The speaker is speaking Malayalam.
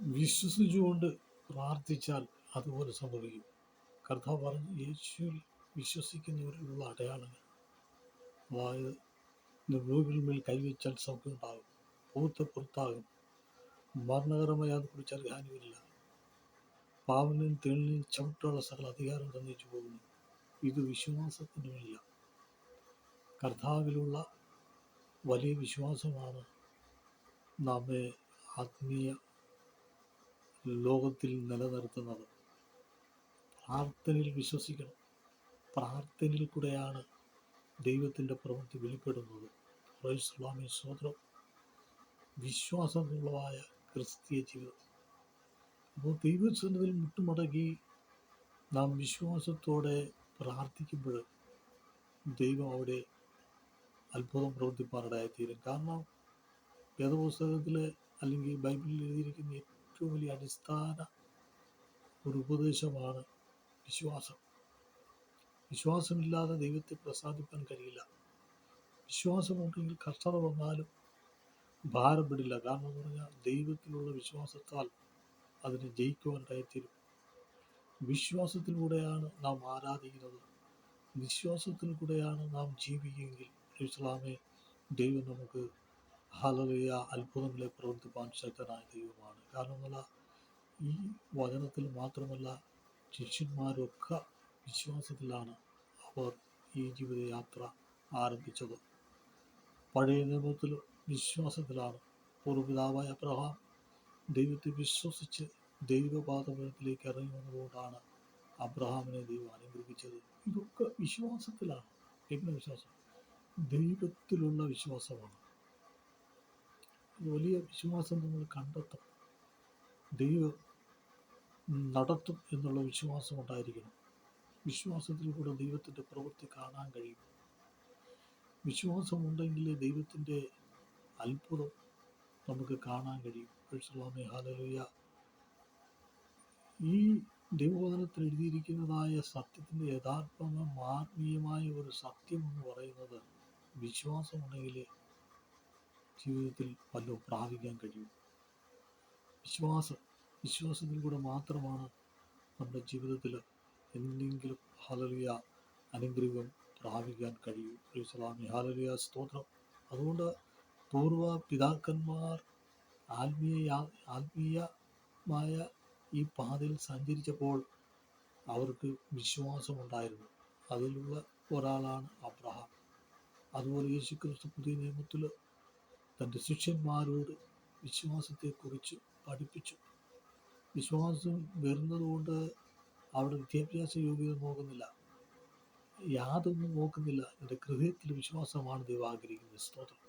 വിശ്വസിച്ചുകൊണ്ട് പ്രാർത്ഥിച്ചാൽ അതുപോലെ സംഭവിക്കും. കർത്താവ് പറഞ്ഞു യേശുവിൽ വിശ്വസിക്കുന്നവരിലുള്ള അടയാളങ്ങൾ അതായത് രോഗിന്മേൽ കൈവച്ചാൽ സൗഖ്യമുണ്ടാകും. പൂത്ത് പുറത്താകും. മരണകരമായി അത് കുറിച്ചാൽ ഹാനിയില്ല പാവനും തെളിനും ചവിട്ടുള്ള സകല അധികാരം തന്നിച്ചു പോകുന്നു. ഇത് വിശ്വാസത്തിനുമില്ല കർത്താവിലുള്ള വലിയ വിശ്വാസമാണ്. നമ്മെ ആത്മീയ ലോകത്തിൽ നിലനിർത്തുന്നത്. പ്രാർത്ഥനയിൽ വിശ്വസിക്കണം. പ്രാർത്ഥനയിൽ കൂടെയാണ് ദൈവത്തിന്റെ പ്രവൃത്തി വെളിപ്പെടുന്നത്. സ്വാമി സ്വതന്ത്രം വിശ്വാസമുള്ളതായ ക്രിസ്തീയ ജീവിതം. അപ്പോൾ ദൈവസന്നിധിയിൽ മുട്ടുമടങ്ങി നാം വിശ്വാസത്തോടെ പ്രാർത്ഥിക്കുമ്പോൾ ദൈവം അവിടെ അത്ഭുതം പ്രവർത്തിപ്പാനിടയായിത്തീരും കാരണം വേദപുസ്തകത്തിൽ അല്ലെങ്കിൽ ബൈബിളിൽ എഴുതിയിരിക്കുന്ന ഏറ്റവും വലിയ അടിസ്ഥാന ഒരു ഉപദേശമാണ് വിശ്വാസം. വിശ്വാസമില്ലാതെ ദൈവത്തെ പ്രസാദിപ്പാൻ കഴിയില്ല. വിശ്വാസമുണ്ടെങ്കിൽ കഷ്ടത വന്നാലും ഭാരപ്പെടില്ല. കാരണം എന്ന് പറഞ്ഞാൽ ദൈവത്തിലുള്ള വിശ്വാസത്താൽ അതിനെ ജയിക്കുവാനായിത്തീരും. വിശ്വാസത്തിലൂടെയാണ് നാം ആരാധിക്കുന്നത്. വിശ്വാസത്തിലൂടെയാണ് നാം ജീവിക്കുമെങ്കിൽ ഇസ്ലാമെ ദൈവം നമുക്ക് ഹലറിയ അത്ഭുതങ്ങളെ പ്രവർത്തിപ്പാൻ ശക്തനായ ദൈവമാണ്. കാരണം ഈ വചനത്തിൽ മാത്രമല്ല ശിഷ്യന്മാരൊക്കെ വിശ്വാസത്തിലാണ് അവർ ഈ ജീവിതയാത്ര ആരംഭിച്ചത്. പഴയ നിയമത്തിൽ വിശ്വാസത്തിലാണ് പൂർവപിതാവായ അബ്രഹാം ദൈവത്തെ വിശ്വസിച്ച് ദൈവപാതകത്തിലേക്ക് ഇറങ്ങി വന്നതുകൊണ്ടാണ് അബ്രഹാമിനെ ദൈവം അനുഗ്രഹിച്ചത്. ഇതൊക്കെ വിശ്വാസത്തിലാണ്. എങ്ങനെ വിശ്വാസം. ദൈവത്തിലുള്ള വിശ്വാസമാണ്. വലിയ വിശ്വാസം നമ്മൾ കണ്ടെത്തും. ദൈവം നടത്തും എന്നുള്ള വിശ്വാസം ഉണ്ടായിരിക്കണം. വിശ്വാസത്തിലൂടെ ദൈവത്തിന്റെ പ്രവൃത്തി കാണാൻ കഴിയും. വിശ്വാസമുണ്ടെങ്കിൽ ദൈവത്തിന്റെ അത്ഭുതം നമുക്ക് കാണാൻ കഴിയും. പരിശുദ്ധമേ ഹാലലുയ ഈ ദൈവവചനത്തിൽ എഴുതിയിരിക്കുന്നതായ സത്യത്തിന്റെ യഥാർത്ഥമായ ആത്മീയമായ ഒരു സത്യം എന്ന് പറയുന്നത് വിശ്വാസമുണ്ടെങ്കിൽ ജീവിതത്തിൽ വല്ലതും പ്രാപിക്കാൻ കഴിയും? വിശ്വാസം വിശ്വാസത്തിൽ കൂടെ മാത്രമാണ് നമ്മുടെ ജീവിതത്തിൽ എന്തെങ്കിലും ഹാലലിയ അനുഗ്രഹം പ്രാപിക്കാൻ കഴിയും. സ്വാമി ഹാലലിയ സ്തോത്രം. അതുകൊണ്ട് പൂർവ പിതാക്കന്മാർ ആത്മീയ ആത്മീയമായ ഈ പാതയിൽ സഞ്ചരിച്ചപ്പോൾ അവർക്ക് വിശ്വാസമുണ്ടായിരുന്നു. അതിലുള്ള ഒരാളാണ് അബ്രഹാം. അതുപോലെ യേശുക്രിസ്തു പുതിയ നിയമത്തിൽ തന്റെ ശിഷ്യന്മാരോട് വിശ്വാസത്തെക്കുറിച്ച് പഠിപ്പിച്ചു. വിശ്വാസം വരുന്നതുകൊണ്ട് അവിടെ വിദ്യാഭ്യാസ യോഗ്യത നോക്കുന്നില്ല. യാതൊന്നും നോക്കുന്നില്ല. എന്റെ ഹൃദയത്തിൽ വിശ്വാസമാണ് ദൈവം ആഗ്രഹിക്കുന്നത്. സ്തോത്രം.